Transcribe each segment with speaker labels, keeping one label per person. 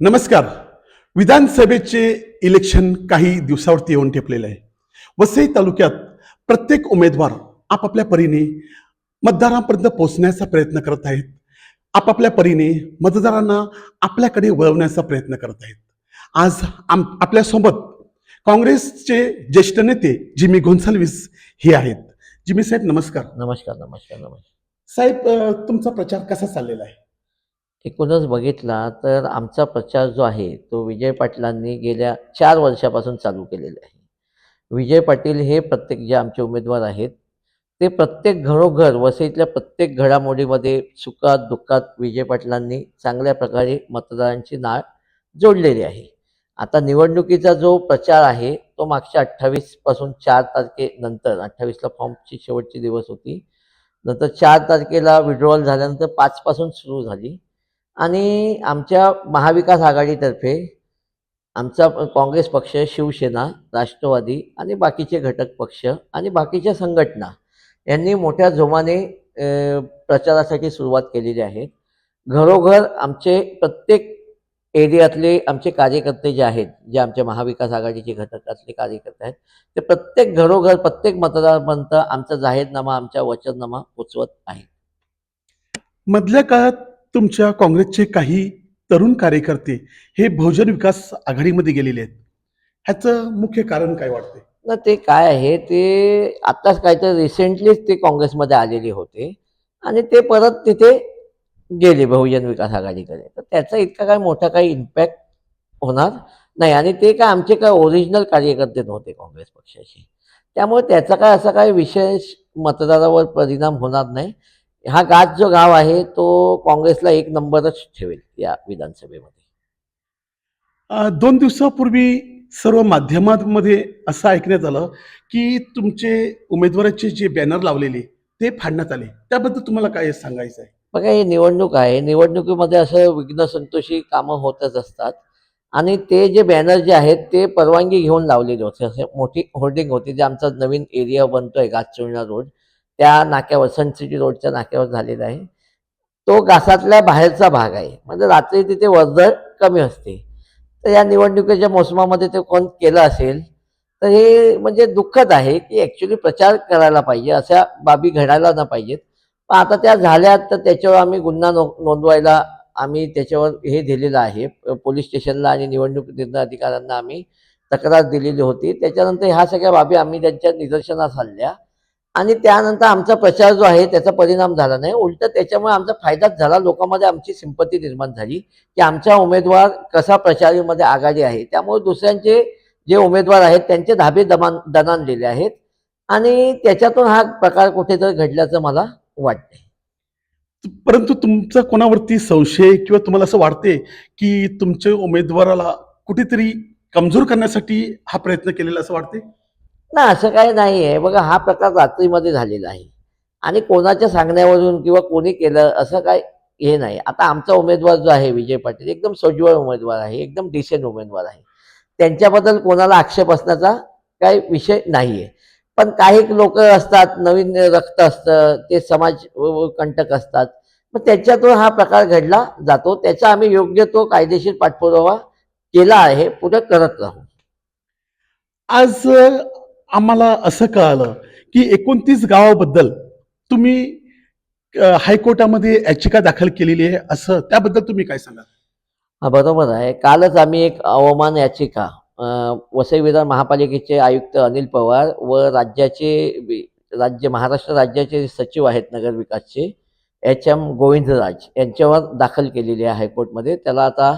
Speaker 1: नमस्कार. विधानसभेचे इलेक्शन काही दिवसावरती येऊन ठेपलेलं आहे. वसई तालुक्यात प्रत्येक उमेदवार आपापल्या परीने मतदारांपर्यंत पोहोचण्याचा प्रयत्न करत आहेत. आपापल्या परीने मतदारांना आपल्याकडे वळवण्याचा प्रयत्न करत आहेत. आज आम आपल्यासोबत काँग्रेसचे ज्येष्ठ नेते जिमी गोन्साल्विस हे आहेत. जिमी साहेब नमस्कार.
Speaker 2: नमस्कार नमस्कार नमस्कार.
Speaker 1: साहेब तुमचा प्रचार कसा चाललेला आहे?
Speaker 2: एकूणच बघितला तर आमचा प्रचार जो आहे तो विजय पाटलांनी गेल्या चार वर्षापासून चालू केलेला आहे. विजय पाटील हे प्रत्येक जे आमचे उमेदवार आहेत ते प्रत्येक घरोघर वसईतल्या प्रत्येक घडामोडीमध्ये सुखात दुःखात विजय पाटलांनी चांगल्या प्रकारे मतदारांची नाळ जोडलेली आहे. आता निवडणुकीचा जो प्रचार आहे तो मागच्या अठ्ठावीसपासून चार तारखेनंतर अठ्ठावीसला फॉर्मची शेवटची दिवस होती नंतर चार तारखेला विड्रॉल झाल्यानंतर पाचपासून सुरू झाली. आणि आमच्या महाविकास आघाडीतर्फे आमचा काँग्रेस पक्ष शिवसेना राष्ट्रवादी आणि बाकीचे घटक पक्ष आणि बाकीच्या संघटना यांनी मोठ्या जोमाने प्रचारासाठी सुरुवात केलेली आहे. घरोघर आमचे प्रत्येक एरियातले आमचे कार्यकर्ते जे आहेत जे आमच्या महाविकास आघाडीचे घटकातले कार्यकर्ते आहेत ते प्रत्येक घरोघर प्रत्येक मतदारपर्यंत आमचा जाहीरनामा आमच्या वचननामा पोचवत आहे
Speaker 1: मधल्या काळात तुमच्या काँग्रेसचे काही तरुण कार्यकर्ते हे बहुजन विकास आघाडीमध्ये गेलेले आहेत. ह्याचं मुख्य कारण काय वाटते
Speaker 2: ना ते काय आहे ते आत्ताच काय तर रिसेंटलीच ते काँग्रेसमध्ये आलेले होते आणि ते परत तिथे गेले बहुजन विकास आघाडीकडे. तर त्याचा इतका काय मोठा काही इम्पॅक्ट होणार नाही आणि ते काय आमचे काय ओरिजिनल कार्यकर्ते नव्हते काँग्रेस पक्षाचे. त्यामुळे त्याचा काय असा काय विशेष मतदारावर परिणाम होणार नाही. हा गाज जो गाव आहे तो काँग्रेसला एक नंबरच ठेवेल या विधानसभेमध्ये.
Speaker 1: दोन दिवसापूर्वी सर्व माध्यमांमध्ये असं ऐकण्यात आलं की तुमचे उमेदवाराचे जे बॅनर लावलेले ते फाडण्यात आले. त्याबद्दल तुम्हाला काय सांगायचं आहे?
Speaker 2: बघा ही निवडणूक आहे. निवडणुकीमध्ये असं विघ्न संतोषी कामं होतच असतात. आणि ते जे बॅनर जे आहेत ते परवानगी घेऊन लावलेले होते. असे मोठी होर्डिंग होती जे आमचा नवीन एरिया बनतोय गाचोळणा रोड. त्या नाक्यावर सन सिटी रोडच्या नाक्यावर झालेला आहे तो घासातल्या बाहेरचा भाग आहे. म्हणजे रात्री तिथे वर्दळ कमी असते. तर या निवडणुकीच्या मोसमामध्ये ते कोण केलं असेल तर हे म्हणजे दुःखद आहे की ॲक्च्युली प्रचार करायला पाहिजे अशा बाबी घडायला न पाहिजेत. पण आता त्या झाल्या तर त्याच्यावर आम्ही गुन्हा नो नोंदवायला आम्ही त्याच्यावर हे दिलेलं आहे. पोलीस स्टेशनला आणि निवडणूक निर्णय अधिकाऱ्यांना आम्ही तक्रार दिलेली होती. त्याच्यानंतर ह्या सगळ्या बाबी आम्ही त्यांच्या निदर्शनास आणल्या. आणि त्यानंतर आमचा प्रचार जो आहे त्याचा परिणाम झाला नाही. उलट त्याच्यामुळे आमचा फायदाच झाला. लोकांमध्ये आमची सिंपती निर्माण झाली की आमचा उमेदवार कसा प्रचारीमध्ये आघाडी आहे. त्यामुळे दुसऱ्यांचे जे उमेदवार आहेत त्यांचे धाबे दमान दणानलेले आहेत. आणि त्याच्यातून हा प्रकार कुठेतरी घडल्याचं मला वाटते
Speaker 1: परंतु तुमचा कोणावरती संशय किंवा तुम्हाला असं वाटते की तुमच्या उमेदवाराला कुठेतरी कमजोर करण्यासाठी हा प्रयत्न केलेला असं वाटते
Speaker 2: ना असं काही नाही आहे बघा हा प्रकार रात्रीमध्ये झालेला आहे. आणि कोणाच्या सांगण्यावरून किंवा कोणी केलं असं काय हे नाही. आता आमचा उमेदवार जो आहे विजय पाटील एकदम सज्वळ उमेदवार आहे एकदम डिसेंट उमेदवार आहे. त्यांच्याबद्दल कोणाला आक्षेप असण्याचा काही विषय नाही आहे पण काही लोक असतात नवीन रक्त असतं ते समाज कंटक असतात. मग त्याच्यातून हा प्रकार घडला जातो. त्याचा आम्ही योग्य तो कायदेशीर पाठपुरावा केला आहे पुढे करत राहू.
Speaker 1: आज आम्हाला असं कळालं की एकोणतीस गावाबद्दल तुम्ही हायकोर्टामध्ये याचिका दाखल केलेली आहे असं त्याबद्दल तुम्ही काय सांगा
Speaker 2: हा बरोबर आहे. कालच आम्ही एक अवमान याचिका वसई विधान महापालिकेचे आयुक्त अनिल पवार व राज्याचे राज्य महाराष्ट्र राज्याचे सचिव आहेत नगरविकासचे एच एम गोविंदराज यांच्यावर दाखल केलेली आहे हायकोर्टमध्ये. त्याला आता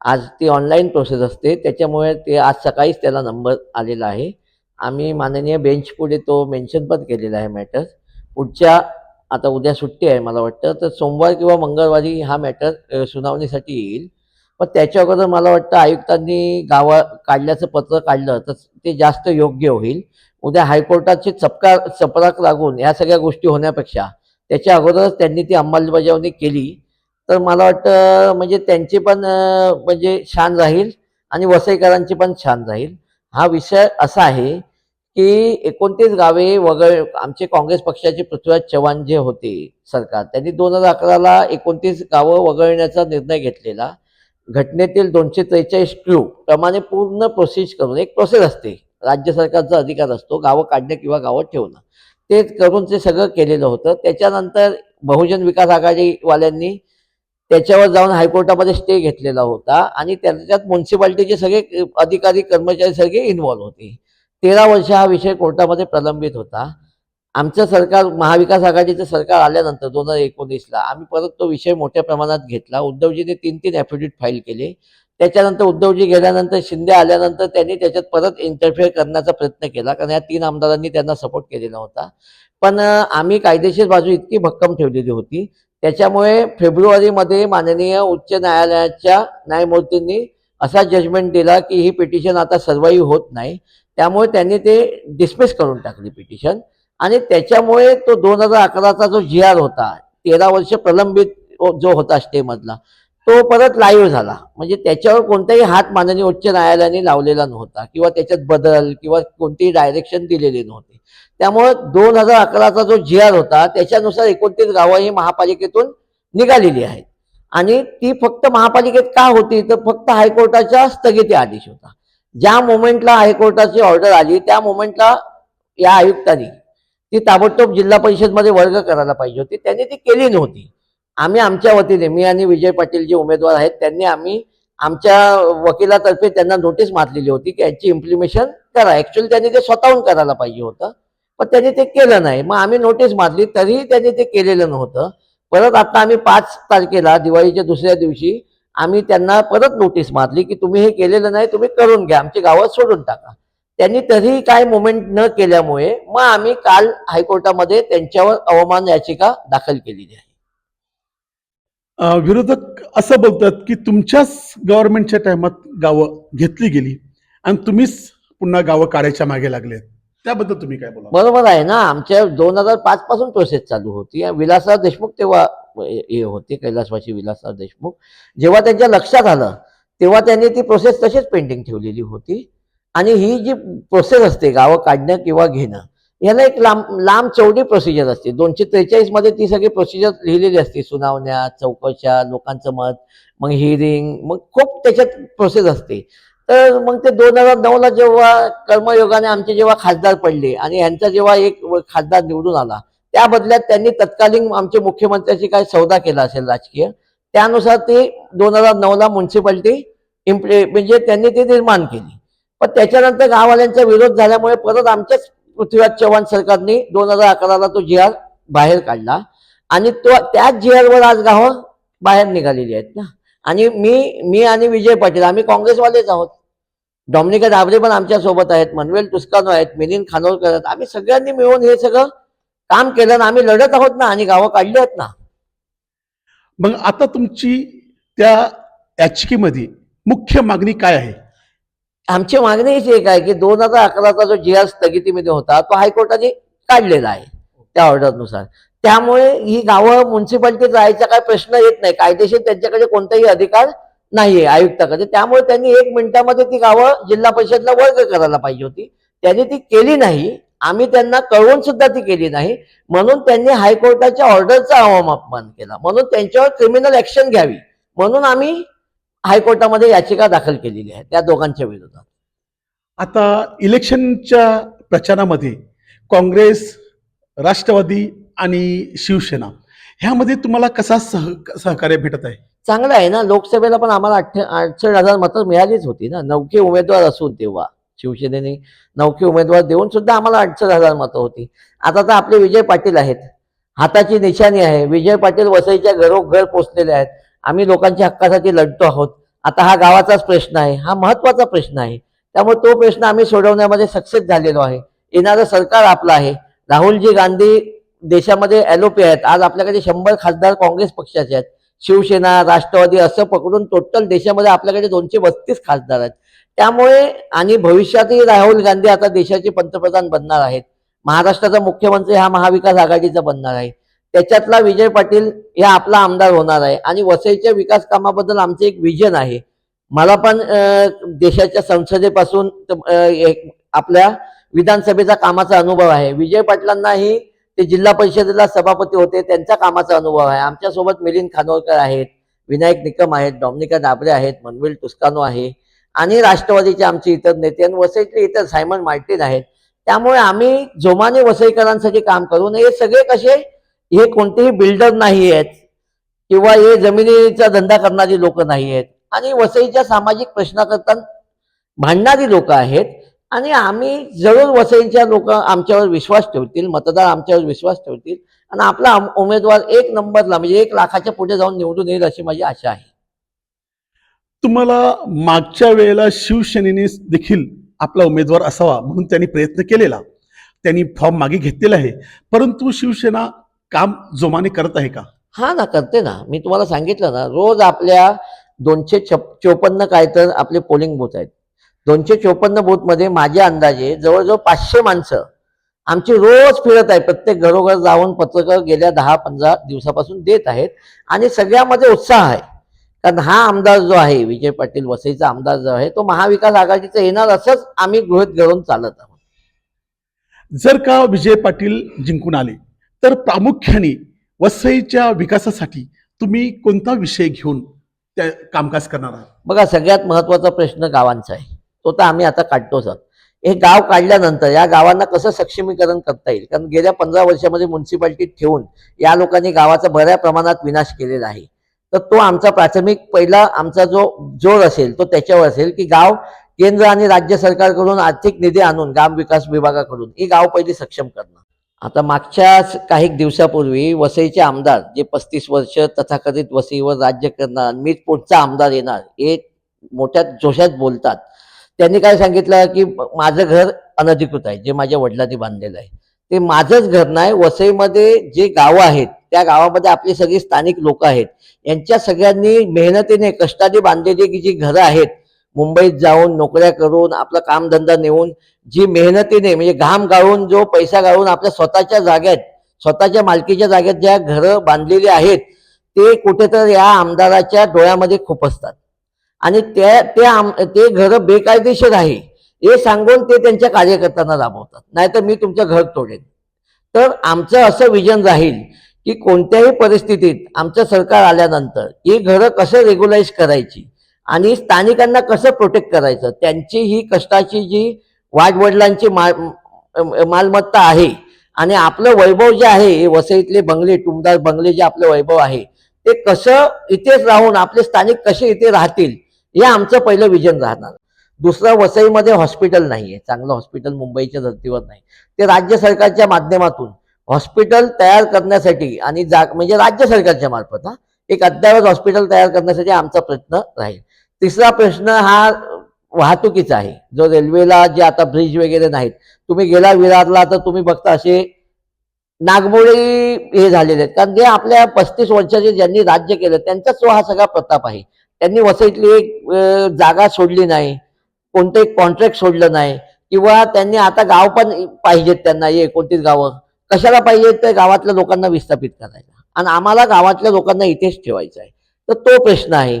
Speaker 2: आज ती ऑनलाईन प्रोसेस असते. त्याच्यामुळे ते आज सकाळीच त्याला नंबर आलेला आहे. आम्ही माननीय बेंच पुढे तो मेन्शन पण केलेला आहे मॅटर पुढच्या आता उद्या सुट्टी आहे मला वाटतं तर सोमवार किंवा मंगळवारी हा मॅटर सुनावणीसाठी येईल. पण त्याच्या अगोदर मला वाटतं आयुक्तांनी गावा काढल्याचं पत्र काढलं तर ते जास्त योग्य होईल. उद्या हायकोर्टाची चपका चपराक लागून या सगळ्या गोष्टी होण्यापेक्षा त्याच्या अगोदरच त्यांनी ती अंमलबजावणी केली. तर मला वाटतं म्हणजे त्यांची पण म्हणजे छान राहील आणि वसईकरांची पण छान राहील. हा विषय असा आहे की एकोणतीस गावे वगळ आमचे काँग्रेस पक्षाचे पृथ्वीराज चव्हाण जे होते सरकार त्यांनी दोन हजार अकराला एकोणतीस गावं वगळण्याचा निर्णय घेतलेला. घटनेतील दोनशे त्रेचाळीस क्यू प्रमाणे पूर्ण प्रोसेस करून एक प्रोसेस असते. राज्य सरकारचा अधिकार असतो गावं काढणं किंवा गावं ठेवणं. ते करून ते सगळं केलेलं होतं. त्याच्यानंतर बहुजन विकास आघाडीवाल्यांनी त्याच्यावर जाऊन हायकोर्टामध्ये स्टे घेतलेला होता आणि त्याच्यात म्युन्सिपाल्टीचे सगळे अधिकारी कर्मचारी सगळे इन्व्हॉल्व्ह होते. तेरा वर्ष हा विषय कोर्टामध्ये प्रलंबित होता. आमचं सरकार महाविकास आघाडीचं सरकार आल्यानंतर दोन हजार एकोणीसला आम्ही परत तो विषय मोठ्या प्रमाणात घेतला. उद्धवजीने तीन तीन ॲफिडेविट फाईल केले. त्याच्यानंतर उद्धवजी गेल्यानंतर शिंदे आल्यानंतर त्यांनी त्याच्यात परत इंटरफेअर करण्याचा प्रयत्न केला. कारण या तीन आमदारांनी त्यांना सपोर्ट केलेला होता. पण आम्ही कायदेशीर बाजू इतकी भक्कम ठेवलेली होती. त्याच्यामुळे फेब्रुवारीमध्ये माननीय उच्च न्यायालयाच्या न्यायमूर्तींनी असा जजमेंट दिला की ही पिटिशन आता सर्वाईव्ह होत नाही. त्यामुळे त्यांनी ते डिस्मिस करून टाकली पिटिशन आणि त्याच्यामुळे तो दोन हजार अकराचा जो जी आर होता तेरा वर्ष प्रलंबित जो होता स्टेमधला तो परत लाईव्ह झाला. म्हणजे त्याच्यावर कोणताही हात माननीय उच्च न्यायालयाने लावलेला नव्हता किंवा त्याच्यात बदल किंवा कोणतीही डायरेक्शन दिलेली नव्हती. त्यामुळे दोन हजार अकराचा जो जी आर होता त्याच्यानुसार एकोणतीस गावं ही महापालिकेतून निघालेली आहेत. आणि ती फक्त महापालिकेत का होती? तर फक्त हायकोर्टाच्या स्थगिती आदेश होता. ज्या मोमेंटला हायकोर्टाची ऑर्डर आली त्या मोमेंटला या आयुक्तांनी ती ताबडतोब जिल्हा परिषदमध्ये वर्ग करायला पाहिजे होती. त्यांनी ती केली नव्हती. आम्ही आमच्या वतीने मी आणि विजय पाटील जे उमेदवार आहेत त्यांनी आम्ही आमच्या वकिलातर्फे त्यांना नोटीस मारलेली होती की याची इम्प्लिमेशन करा. ऍक्च्युअली त्यांनी ते स्वतःहून करायला पाहिजे होतं पण त्यांनी ते केलं नाही. मग आम्ही नोटीस मारली तरीही त्यांनी ते केलेलं नव्हतं. परत आता आम्ही पाच तारखेला दिवाळीच्या दुसऱ्या दिवशी आम्ही त्यांना परत नोटीस मारली की तुम्ही हे केलेलं नाही तुम्ही करून घ्या आमची गावं सोडून टाका. त्यांनी तरीही काय मुवमेंट न केल्यामुळे मग आम्ही काल हायकोर्टामध्ये त्यांच्यावर अवमान याचिका दाखल केलेली आहे.
Speaker 1: विरोधक असं बोलतात की तुमच्याच गव्हर्नमेंटच्या टायमात गावं घेतली गेली आणि तुम्हीच पुन्हा गावं काढायच्या मागे लागलेत त्याबद्दल तुम्ही काय बोला
Speaker 2: बरोबर आहे ना आमच्या दोन हजार पाच पासून प्रोसेस चालू होती. विलासराव देशमुख तेव्हा हे होते कैलासवासी विलासराव देशमुख. जेव्हा त्यांच्या लक्षात आलं तेव्हा त्यांनी ती प्रोसेस तशीच पेंडिंग ठेवलेली होती. आणि ही जी प्रोसेस असते गावं काढणं किंवा घेणं याला एक लांब लांब चौडी प्रोसिजर असते. दोनशे त्रेचाळीसमध्ये ती सगळी प्रोसिजर लिहिलेली असते. सुनावण्या चौकशा लोकांचं मत मग हिअरिंग मग खूप त्याच्यात प्रोसेस असते. तर मग ते दोन हजार नऊला जेव्हा कर्मयोगाने आमचे जेव्हा खासदार पडले आणि यांचा जेव्हा एक खासदार निवडून आला त्या बदल्यात त्यांनी तत्कालीन आमचे मुख्यमंत्र्याशी काय सौदा केला असेल राजकीय. त्यानुसार ते दोन हजार नऊला म्युन्सिपाल्टी इम्प्ले म्हणजे त्यांनी ती निर्माण केली. पण त्याच्यानंतर गाववाल्यांचा विरोध झाल्यामुळे परत आमच्याच पृथ्वीराज चव्हाण सरकारने दोन हजार अकराला तो जी आर बाहेर काढला. आणि तो त्याच जी आरवर आज गावं बाहेर निघालेली आहेत ना. आणि मी मी आणि विजय पाटील आम्ही काँग्रेसवालेच आहोत. डॉमिनिका दाबरे पण आमच्यासोबत आहेत मनवेल तुस्कानो आहेत मिलिंद खानोलकर आहेत. आम्ही सगळ्यांनी मिळून हे सगळं काम केलं ना आम्ही लढत आहोत ना आणि गावं काढली आहेत ना.
Speaker 1: मग आता तुमची त्या याचिकेमध्ये मुख्य मागणी काय आहे?
Speaker 2: आमची मागणी हीच एक आहे की दोन हजार अकराचा जो जी आर स्थगितीमध्ये होता तो हायकोर्टाने काढलेला आहे त्या ऑर्डरनुसार. त्यामुळे ही गावं म्युन्सिपाल्टीत राहायचा काय प्रश्न येत नाही. कायदेशीर त्यांच्याकडे कोणताही अधिकार नाहीये आयुक्ताकडे. त्यामुळे त्यांनी एक मिनिटामध्ये ती गावं जिल्हा परिषदला वर्ग करायला पाहिजे होती. त्यांनी ती केली नाही. आम्ही त्यांना कळवून सुद्धा ती केली नाही. म्हणून त्यांनी हायकोर्टाच्या ऑर्डरचा अवमान केला. म्हणून त्यांच्यावर क्रिमिनल ऍक्शन घ्यावी. म्हणून आम्ही हायकोर्टामध्ये याचिका दाखल केलेली आहे त्या दोघांच्या विरोधात.
Speaker 1: आता इलेक्शनच्या प्रचारामध्ये काँग्रेस राष्ट्रवादी आणि शिवसेना ह्यामध्ये तुम्हाला कसा सह सहकार्य भेटत आहे?
Speaker 2: चांगलं आहे ना लोकसभेला पण आम्हाला अठ्ठ अडसष्ट हजार मतं मिळालीच होती ना. नौके उमेदवार असून तेव्हा. शिवसेनेने नौके उमेदवार देऊन सुद्धा आम्हाला अडचण हजार मतं होती. आता तर आपले विजय पाटील आहेत. हाताची निशाणी आहे. विजय पाटील वसईच्या घरोघर पोचलेले आहेत. आम्ही लोकांच्या हक्कासाठी लढतो आहोत. आता हा गावाचाच प्रश्न आहे. हा महत्त्वाचा प्रश्न आहे. त्यामुळे तो प्रश्न आम्ही सोडवण्यामध्ये सक्सेस झालेलो आहे. येणारं सरकार आपलं आहे. राहुलजी गांधी देशामध्ये एलोपी आहेत. आज आपल्याकडे शंभर खासदार काँग्रेस पक्षाचे आहेत. शिवसेना राष्ट्रवादी असं पकडून टोटल देशामध्ये आपल्याकडे दोनशे बत्तीस खासदार आहेत. त्यामुळे आणि भविष्यातही राहुल गांधी आता देशाचे पंतप्रधान बनणार आहेत. महाराष्ट्राचा मुख्यमंत्री हा महाविकास आघाडीचा बनणार आहे. त्याच्यातला विजय पाटील हा आपला आमदार होणार आहे. आणि वसईच्या विकास कामाबद्दल आमचं एक विजन आहे. मला पण देशाच्या संसदेपासून एक आपल्या विधानसभेचा कामाचा अनुभव आहे. विजय पाटलांनाही ते जिल्हा परिषदेला सभापती होते. त्यांचा कामाचा अनुभव आहे. आमच्यासोबत मिलिंद खानोलकर आहेत. विनायक निकम आहेत. डॉमिनिका डाबरे आहेत. मनविल टुस्कानो आहे. आणि राष्ट्रवादीचे आमचे इतर नेते आणि वसईतले इतर सायमन मार्टिन आहेत. त्यामुळे आम्ही जोमाने वसईकरांसाठी काम करून हे सगळे कसे? हे कोणतेही बिल्डर नाही आहेत. किंवा हे जमिनीचा धंदा करणारी लोक नाही आहेत. आणि वसईच्या सामाजिक प्रश्नाकरता भांडणारी लोक आहेत. आणि आम्ही जरूर वसईच्या लोक आमच्यावर विश्वास ठेवतील. मतदार आमच्यावर विश्वास ठेवतील. आणि आपला उमेदवार एक नंबरला म्हणजे एक लाखाच्या पुढे जाऊन निवडून येईल अशी माझी आशा आहे.
Speaker 1: तुम्हाला मागच्या वेळेला शिवसेनेने देखील आपला उमेदवार असावा म्हणून त्यांनी प्रयत्न केलेला. त्यांनी फॉर्म मागे घेतलेला आहे. परंतु शिवसेना काम जोमाने करत आहे का?
Speaker 2: हा ना करते ना. मी तुम्हाला सांगितलं ना रोज आपल्या दोनशे छप चोपन्न काय तर आपले पोलिंग बूथ आहेत. दोनशे चोपन्न बूथमध्ये माझ्या अंदाजे जवळजवळ पाचशे माणसं आमची रोज फिरत आहे प्रत्येक घरोघर जाऊन पत्रकं गेल्या दहा पंधरा दिवसापासून देत आहेत. आणि सगळ्यामध्ये उत्साह आहे. कारण हा आमदार जो आहे विजय पाटील वसईचा आमदार जो आहे तो महाविकास आघाडीचा येणार असंच आम्ही गृहित धरून चालत आहोत.
Speaker 1: जर का विजय पाटील जिंकून आले तर प्रामुख्याने वसईच्या विकासासाठी तुम्ही कोणता विषय घेऊन त्या कामकाज करणार आहात?
Speaker 2: बघा सगळ्यात महत्त्वाचा प्रश्न गावांचा आहे. तो तर आम्ही आता काढतोच आहोत. हे गाव काढल्यानंतर या गावांना कसं सक्षमीकरण करता येईल? कारण गेल्या पंधरा वर्षामध्ये म्युन्सिपाल्टीत ठेवून या लोकांनी गावाचा बऱ्या प्रमाणात विनाश केलेला आहे. तर तो आमचा प्राथमिक पहिला आमचा जो जोर असेल तो त्याच्यावर असेल की गाव केंद्र आणि राज्य सरकारकडून आर्थिक निधी आणून ग्राम विकास विभागाकडून ही गाव पहिली सक्षम करणं आता मागच्या काही दिवसापूर्वी वसईचे आमदार जे पस्तीस वर्ष तथाकथित वसईवर राज्य करणार मीच पुढचा आमदार येणार हे मोठ्या जोशात बोलतात. त्यांनी काय सांगितलं की माझं घर अनधिकृत आहे जे माझ्या वडिलांनी बांधलेलं आहे. ते माझंच घर नाही वसईमध्ये जे गावं आहेत त्या गावामध्ये आपली सगळी स्थानिक लोक आहेत. यांच्या सगळ्यांनी मेहनतीने कष्टाने बांधलेली की जी घरं आहेत मुंबईत जाऊन नोकऱ्या करून आपला कामधंदा नेऊन जी मेहनतीने म्हणजे घाम गाळून जो पैसा गाळून आपल्या स्वतःच्या जागेत स्वतःच्या मालकीच्या जागेत ज्या घरं बांधलेली आहेत ते कुठेतरी या आमदाराच्या डोळ्यामध्ये खुपसतात आणि त्या ते आम ते घरं बेकायदेशीर आहे. हे सांगून ते त्यांच्या कार्यकर्त्यांना राबवतात नाहीतर मी तुमचं घर तोडेन. तर आमचं असं विजन राहील की कोणत्याही परिस्थितीत आमचं सरकार आल्यानंतर ही घरं कसं रेग्युलाइज करायची आणि स्थानिकांना कसं प्रोटेक्ट करायचं त्यांची ही कष्टाची जी वाटवडिलांची माल मालमत्ता आहे आणि आपलं वैभव जे आहे हे वसईतले बंगले टुमदार बंगले जे आपलं वैभव आहे ते कसं इथेच राहून आपले स्थानिक कसे इथे राहतील हे आमचं पहिलं विजन राहणार. दुसरं वसईमध्ये हॉस्पिटल नाही आहे चांगलं हॉस्पिटल मुंबईच्या धर्तीवर नाही. ते राज्य सरकारच्या माध्यमातून हॉस्पिटल तयार करण्यासाठी आणि जा म्हणजे राज्य सरकारच्या मार्फत हा. एक अद्ययावत हॉस्पिटल तयार करण्यासाठी आमचा प्रयत्न राहील. तिसरा प्रश्न हा वाहतुकीचा आहे. जो रेल्वेला जे आता ब्रिज वगैरे नाहीत तुम्ही गेला विरारला तर तुम्ही बघता असे नागमोळी हे झालेले आहेत. कारण जे आपल्या पस्तीस वर्षाचे ज्यांनी राज्य केलं त्यांचाच हा सगळा प्रताप आहे. त्यांनी वसईतली एक जागा सोडली नाही कोणतं कॉन्ट्रॅक्ट सोडलं नाही किंवा त्यांनी आता गाव पण पाहिजेत त्यांना हे एकोणतीस गावं. कशाला पाहिजेत तर गावातल्या लोकांना विस्थापित करायला. आणि आम्हाला गावातल्या लोकांना इथेच ठेवायचं आहे. तर तो प्रश्न आहे.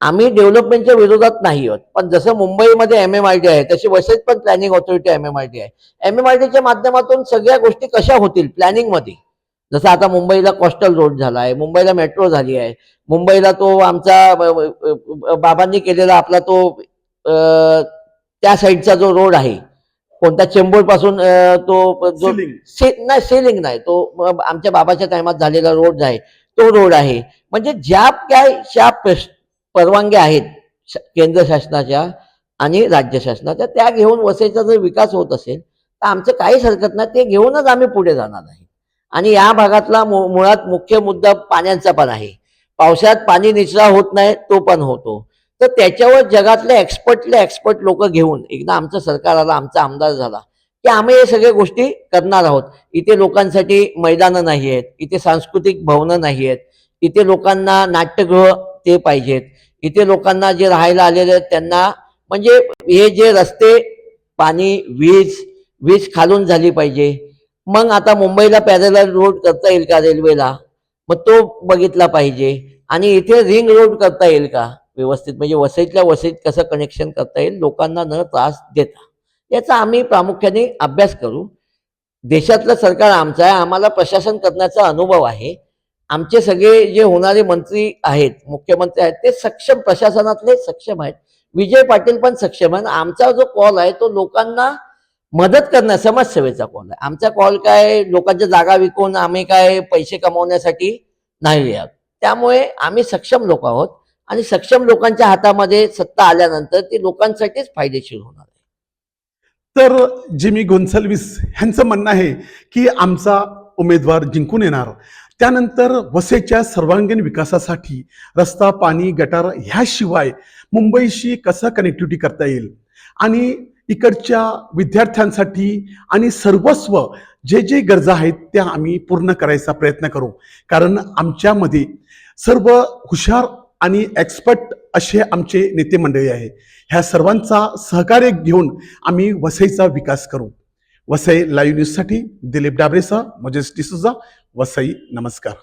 Speaker 2: आम्ही डेव्हलपमेंटच्या विरोधात नाही आहोत. पण जसं मुंबईमध्ये एम एम आय टी आहे तशी वसईत पण planning authority M M I T आहे. एम एम आय टीच्या माध्यमातून सगळ्या गोष्टी कशा होतील प्लॅनिंगमध्ये जसं आता मुंबईला कोस्टल रोड झाला आहे मुंबईला मेट्रो झाली आहे. मुंबईला तो आमचा बाबांनी केलेला आपला तो त्या साईडचा जो रोड आहे कोणत्या चेंबूरपासून अ, तो जो. से नाही सेलिंग नाही. तो आमच्या बाबाच्या टायमात झालेला रोड आहे तो रोड आहे. म्हणजे ज्या काय ज्या परवानग्या आहेत केंद्र शासनाच्या आणि राज्य शासनाच्या त्या घेऊन वसईचा जर विकास होत असेल तर आमचं काहीच हरकत नाही. ते घेऊनच आम्ही पुढे जाणार आहे. आणि या भागातला मु- मुळात मुख्य मुद्दा पाण्याचा पण आहे. पावसाळ्यात पाणी निचरा होत नाही तो पण होतो. तर त्याच्यावर जगातले एक्सपर्टले एक्सपर्ट लोक घेऊन एकदा आमचं सरकार आलं आमचा आमदार झाला की आम्ही हे सगळ्या गोष्टी करणार आहोत. इथे लोकांसाठी मैदानं नाही आहेत इथे सांस्कृतिक भवनं नाही आहेत इथे लोकांना नाट्यगृह ते पाहिजेत इथे लोकांना जे राहायला आलेले आहेत त्यांना म्हणजे हे जे रस्ते पाणी वीज वीज खालून झाली पाहिजे. मग आता मुंबईला पॅरेलल रोड करता येईल का रेल्वेला मग तो बघितला पाहिजे. आणि इथे रिंग रोड करता येईल का? व्यवस्थित म्हणजे वसईतल्या वसईत कसं कनेक्शन करता येईल लोकांना न त्रास देता. याचा आम्ही प्रामुख्याने अभ्यास करू. देशातलं सरकार आमचं आहे आम्हाला प्रशासन करण्याचा अनुभव आहे. आमचे सगळे जे होणारे मंत्री आहेत मुख्यमंत्री आहेत ते सक्षम प्रशासनातले सक्षम आहेत. विजय पाटील पण सक्षम आहे आणि आमचा जो कॉल आहे तो लोकांना मदत करणं समाजसेवेचा कॉल आहे. आमचा कॉल काय लोकांच्या जागा विकून आम्ही काय पैसे कमवण्यासाठी नाही आहोत. त्यामुळे आम्ही सक्षम लोक आहोत. आणि सक्षम लोकांच्या हातामध्ये सत्ता आल्यानंतर ते लोकांसाठीच फायदेशीर होणार आहे.
Speaker 1: तर जिमी गोन्सल्विस ह्यांचं म्हणणं आहे की आमचा उमेदवार जिंकून येणार. त्यानंतर वसेच्या सर्वांगीण विकासासाठी रस्ता पाणी गटार ह्याशिवाय मुंबईशी कसं कनेक्टिव्हिटी करता येईल? आणि इकडच्या विद्यार्थ्यांसाठी आणि सर्वस्व जे जे गरजा आहेत त्या आम्ही पूर्ण करायचा प्रयत्न करू. कारण आमच्यामध्ये सर्व हुशार आणि एक्सपर्ट असे आमचे नेते मंडळी आहे. ह्या सर्वांचा सहकार्य घेऊन आम्ही वसईचा विकास करू. वसई लाईव्ह न्यूजसाठी दिलीप डाबरेसह मजेश डिसुजा वसई नमस्कार.